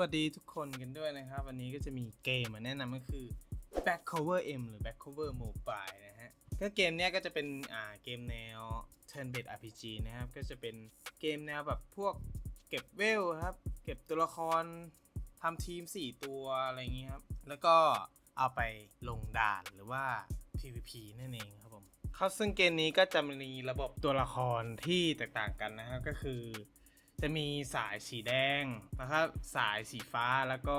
วัสดีทุกคนกันด้วยนะครับ วันนี้ก็จะมีเกมมาแนะนำก็คือ Back Cover M หรือ Back Cover Mobile นะฮะก็เกมเนี้ยก็จะเป็นอ่าเกมแนว Turn Based RPG นะครับ ก็จะเป็นเกมแนวแบบพวกเก็บเวลครับ เก็บตัวละครทำทีม 4 ตัวอะไรอย่างงี้ครับ แล้วก็เอาไปลงด่านหรือว่า PVP นั่นเองครับผมครับซึ่งเกมนี้ก็จะมีระบบตัวละครที่แตกต่างกันนะครับก็คือ จะมีสายสีแดงนะครับสายสีฟ้าแล้วก็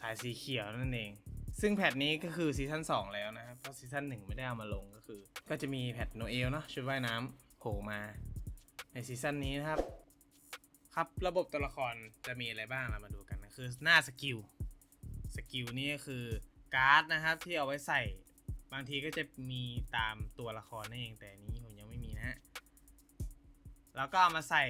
สายสีเขียวนั่นเอง ซึ่งแพทนี้ก็คือซีซั่น2 แล้วนะครับ เพราะซีซั่น1 ไม่ได้เอามาลงก็คือ ก็จะมีแพทโนเอลเนาะชุดว่ายน้ำโผล่มาในซีซั่นนี้นะครับ ครับระบบตัวละครจะมีอะไรบ้างเรามาดูกันนะคือหน้าสกิลสกิลนี่ก็คือการ์ดนะครับที่เอาไว้ใส่บางทีก็จะมีตามตัวละครนั่นเองแต่นี้ผมยังไม่มีนะฮะแล้วก็เอามาใส่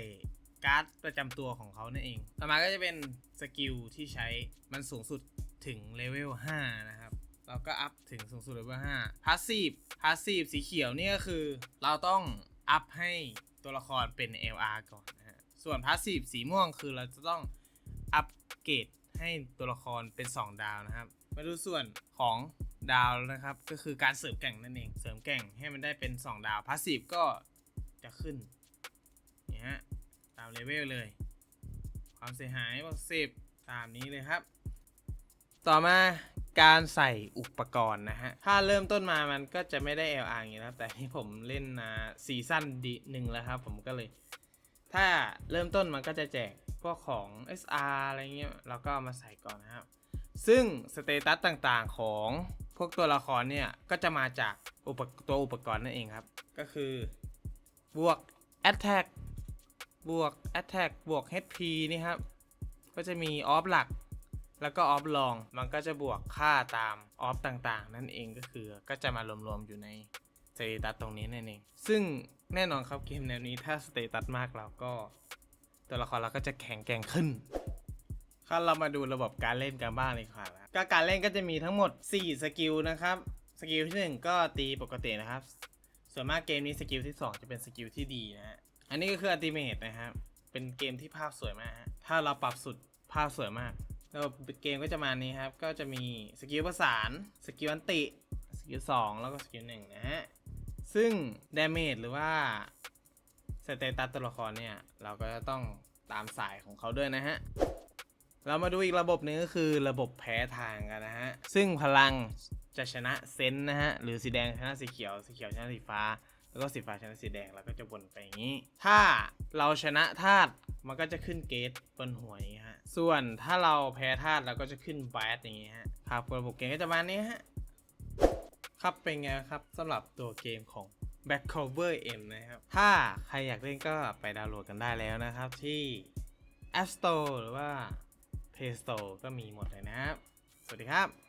การ์ดประจำตัวของเขานั่นเอง ต่อมาก็จะเป็นสกิลที่ใช้มันสูงสุดถึงเลเวล 5 นะครับ เราก็อัพถึงสูงสุดเลเวล 5พาสซีฟพาสซีฟสีเขียวนี่ก็คือ เราต้องอัพให้ตัวละครเป็น LR ก่อนนะฮะ ส่วนพาสซีฟสีม่วงคือเราจะต้องอัปเกรดให้ตัวละครเป็น 2 ดาวนะครับ มาดูส่วนของดาวนะครับ ก็คือการเสริมแก่งนั่นเอง เสริมแก่งให้มันได้เป็น 2 ดาวพาสซีฟก็จะขึ้นามเลเวลเลย ความเสียหายบอกสิบตามนี้เลยครับ ต่อมาการใส่อุปกรณ์นะฮะ ถ้าเริ่มต้นมามันก็จะไม่ได้ LR อย่างนี้นะครับแต่ที่ผมเล่นนะซีซั่นดีหนึ่งแล้วครับ ผมก็เลย ถ้าเริ่มต้นมันก็จะแจกพวกของ SR อะไรเงี้ยเราก็ามาใส่ก่อนนะครับ ซึ่งสเตตัสต่างๆของพวกตัวละครเนี่ยก็จะมาจากอุปตัวอุปกรณ์นั่นเองครับ ก็คือบวก Attack บวก Attack บวก HP นี่ครับ ก็จะมีออฟหลัก แล้วก็ออฟรอง มันก็จะบวกค่าตามออฟต่างๆ นั่นเองก็คือก็จะมารวมๆอยู่ในสเตตัสตรงนี้นั่นเอง ซึ่งแน่นอนครับเกมแนวนี้ถ้าสเตตัสมากเราก็ ตัวละครเราก็จะแข็งแกร่งขึ้นครับเรามาดูระบบการเล่นกันบ้างเลยครับก็การเล่นก็จะมีทั้งหมด 4 สกิลนะครับ สกิลที่ 1 ก็ตีปกตินะครับ ส่วนมากเกมนี้สกิลที่ 2 จะเป็นสกิลที่ดีนะฮะ อันนี้ก็คืออัติเมทนะครับ เป็นเกมที่ภาพสวยมากฮะ ถ้าเราปรับสุดภาพสวยมาก แล้วเกมก็จะมานี้ครับ ก็จะมีสกิลประสาน สกิลอันติ สกิล2แล้วก็สกิล1นะฮะ ซึ่งดาเมจหรือว่าสเตตัสตัวละครเนี่ย เราก็จะต้องตามสายของเขาด้วยนะฮะ เรามาดูอีกระบบหนึงก็คือระบบแพ้ทางกันนะฮะ ซึ่งพลังจะชนะเซนต์นะฮะ หรือสีแดงชนะสีเขียว สีเขียวชนะสีฟ้า แล้วก็สีฟ้าชนะสีแดงแล้วก็จะวนไปอย่างนี้ ถ้าเราชนะธาตุมันก็จะขึ้นเกตบนหัวอย่างนี้ฮะ ส่วนถ้าเราแพ้ธาตุเราก็จะขึ้นแบดอย่างนี้ฮะ ครับระบบเกมก็จะมานี้ฮะ ครับเป็นไงครับสำหรับตัวเกมของ Back Cover M นะครับ ถ้าใครอยากเล่นก็ไปดาวน์โหลดกันได้แล้วนะครับที่ App Store หรือว่า Play Store ก็มีหมดเลยนะครับ สวัสดีครับ